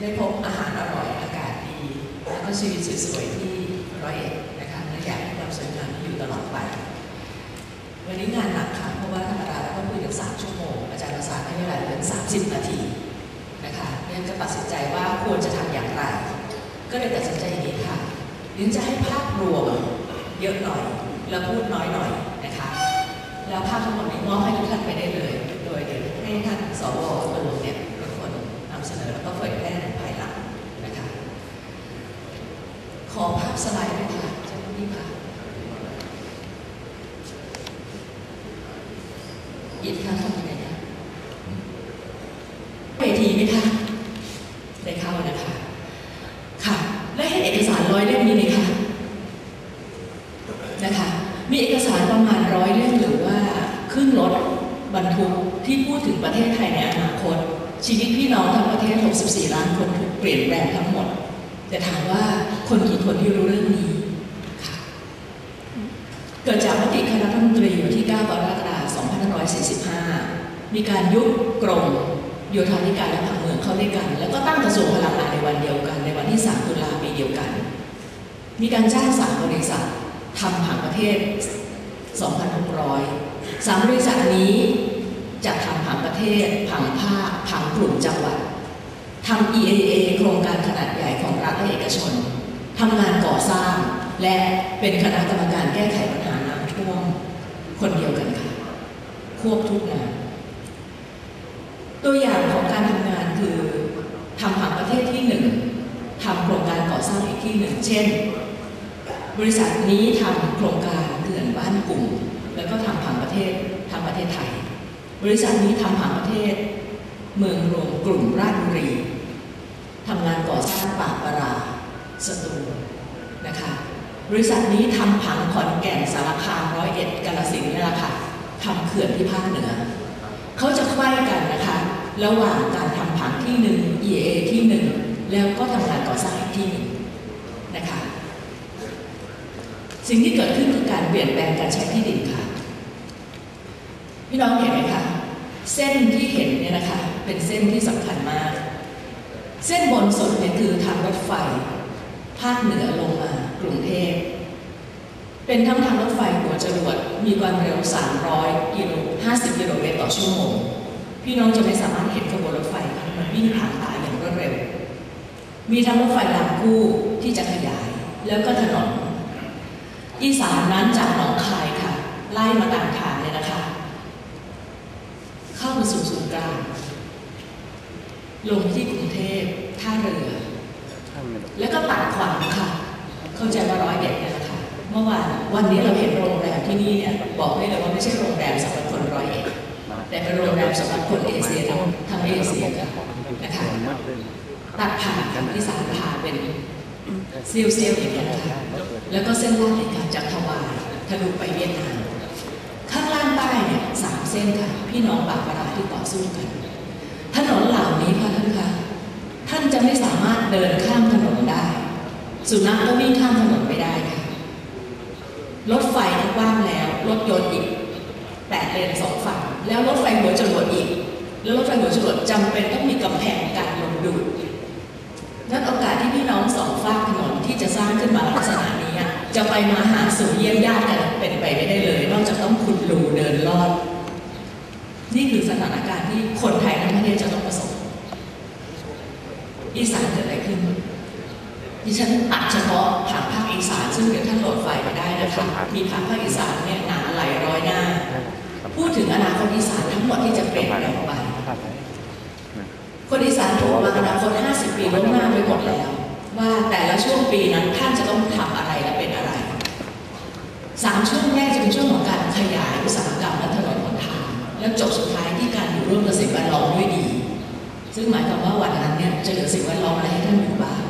ได้พบอาหารอร่อยอากาศดีแล้วก็ชีวิตสวยๆที่ร้อยเอ็ดนะคะและอยากให้ความสวยงามอยู่ตลอดไป วันนี้งานหนักค่ะเพราะว่าธรรมดาแล้วก็คุยกันสามชั่วโมงอาจารย์ประสานให้เวลาเหลือสามสิบนาทีนะคะเนี่ยก็ตัดสินใจว่าควรจะทำอย่างไร ก็เลยตัดสินใจอย่างนี้ค่ะเดี๋ยวจะให้ภาพรวมเยอะหน่อยแล้วพูดน้อยหน่อยนะคะแล้วภาพทั้งหมดนี้มอบให้ทุกท่านไปได้เลย โดยเดี๋ยวให้ท่านสวตวงเนี่ยเป็นคนนำเสนอแล้วก็เผยแพร่ในภายหลังนะคะ ขอ ภาพสไลด์ด้วยค่ะเจ้าหน้าที่ค่ะอีกครั้งทำยังไงคะเวทีไหมคะได้เข้านะคะ ค่ะ และเห็นเอกสารร้อยเล่มนี้ไหมคะนะคะ มีเอกสารประมาณร้อยเล่มหรือว่าครึ่งรถบรรทุกที่พูดถึงประเทศไทยในอนาคต ชีวิตพี่น้องทั้งประเทศ 64 ล้านคนถูกเปลี่ยนแปลงทั้งหมด แต่ถามว่าคนกี่คนที่รู้เรื่องนี้ค่ะเกิดจากมติคณะรัฐมนตรีวันที่ 9 กรกฎาคม 2545 มีการยุบกรมโยธาธิการและผังเมืองเข้าด้วยกัน แล้วก็ตั้งกระทรวงพลังงานในวันเดียวกัน ในวันที่ 3 ตุลาปีเดียวกัน มีการจ้างสามบริษัททำผังประเทศ 2,600 สามบริษัทนี้จะทำผังประเทศผังภาคผังกลุ่มจังหวัด ทำ EAA โครงการขนาดใหญ่ของรัฐและเอกชนทำงานก่อสร้าง และเป็นคณะกรรมการแก้ไขปัญหาน้ำท่วมคนเดียวกันค่ะ ควบทุกงาน ตัวอย่างของการทำงานคือทำผังประเทศที่หนึ่งทำโครงการก่อสร้างอีกที่หนึ่ง เช่น บริษัทนี้ทำโครงการเขื่อนบ้านกลุ่ม แล้วก็ทำผังประเทศทางประเทศไทย บริษัทนี้ทำผังประเทศ เมืองรวมกลุ่มราชบุรีทำงานก่อสร้างป่าปราสตูนะคะบริษัทนี้ทำผังขอนแก่นสารคามร้อยเอ็ดกาฬสินธุ์นี่แหละค่ะทำเขื่อนที่ภาคเหนือ เขาจะไขว้กันนะคะ ระหว่างการทำผังที่หนึ่ง EA ที่หนึ่งแล้วก็ทำงานก่อสร้างที่หนึ่งนะคะสิ่งที่เกิดขึ้นคือการเปลี่ยนแปลงการใช้ที่ดินค่ะ พี่น้องเห็นไหมคะ เส้นที่เห็นเนี่ยนะคะเป็นเส้นที่สำคัญมาก เส้นบนสุดเนี่ยคือทางรถไฟ ภาคเหนือลงมากรุงเทพเป็นทั้งทางรถไฟหัวจรวดมีความเร็ว 300 กิโล 50 กิโลเมตรต่อชั่วโมง พี่น้องจะไม่สามารถเห็นขบวนรถไฟมันวิ่งผ่านตาอย่างรวดเร็ว มีทั้งรถไฟรางคู่ที่จะขยาย แล้วก็ถนนอีสานนั้นจากหนองคายค่ะ ไล่มาตามทางเลยนะคะ มาสู่ศูนย์กลางลงที่กรุงเทพท่าเรือ แล้วก็ตัดขวางค่ะ เข้าใจว่าร้อยเด็ดเนี่ยนะคะ เมื่อวานวันนี้เราเห็นโรงแรมที่นี่เนี่ยบอกได้เลยว่าไม่ใช่โรงแรมสำหรับคนร้อยเอ็ดแต่เป็นโรงแรมสำหรับคนเอเชียทั้งทั้งเอเชียนะคะตัดผ่านทางที่สามผ่านเป็นเซียวเซียวๆอย่างเงี้ยนะคะแล้วก็เส้นลาดอีกค่ะจากทวารทะลุไปเวียดนามข้างล่างใต้เนี่ยสามเส้ นค่ะ พี่น้องปากปราที่ต่อสู้กันถนนเหล่านี้ค่ะท่านคะท่านจะไม่สามารถเดินข้ามถนนได้ สุนัขก็วิ่งข้ามถนนไม่ได้ค่ะรถไฟก็ว้างแล้วรถยนต์อีกแปดเลนสองฝั่งแล้วรถไฟหัวจรวดอีก แล้วรถไฟหัวจรวดจำเป็นต้องมีกำแพงการลงดูดนั่นโอกาสที่พี่น้องสองฝากถนนที่จะสร้างขึ้นมาลักษณะนี้อะจะไปมาหาสู่เยี่ยมญาติกันเป็นไปไม่ได้เลย นอกจากต้องขุดรูเดินลอด นี่คือสถานการณ์ที่คนไทยทั้งประเทศจะต้องประสบ อีสานเกิดอะไรขึ้น ดิฉันตัดเฉพาะผังภาคอีสานซึ่งเดี๋ยวท่านโหลดไฟล์มาได้นะคะ มีผังภาคอีสานเนี่ยหนาหลายร้อยหน้า พูดถึงอนาคตอีสานทั้งหมดที่จะเปลี่ยนแปลงไป คนอีสานถูกวาอนาคต50 ปีล่วงหน้าไว้หมดแล้ว ว่าแต่ละช่วงปีนั้นท่านจะต้องทำอะไรและเป็นอะไรสามช่วงแรกจะเป็นช่วงของการขยายอุตสาหกรรมและ แล้วจบสุดท้ายที่การอยู่ร่วมกับสิ่งแวดล้อมด้วยดี ซึ่งหมายความว่าวันนั้นเนี่ยจะเหลือสิ่งแวดล้อมอะไรให้ท่านอยู่บ้าง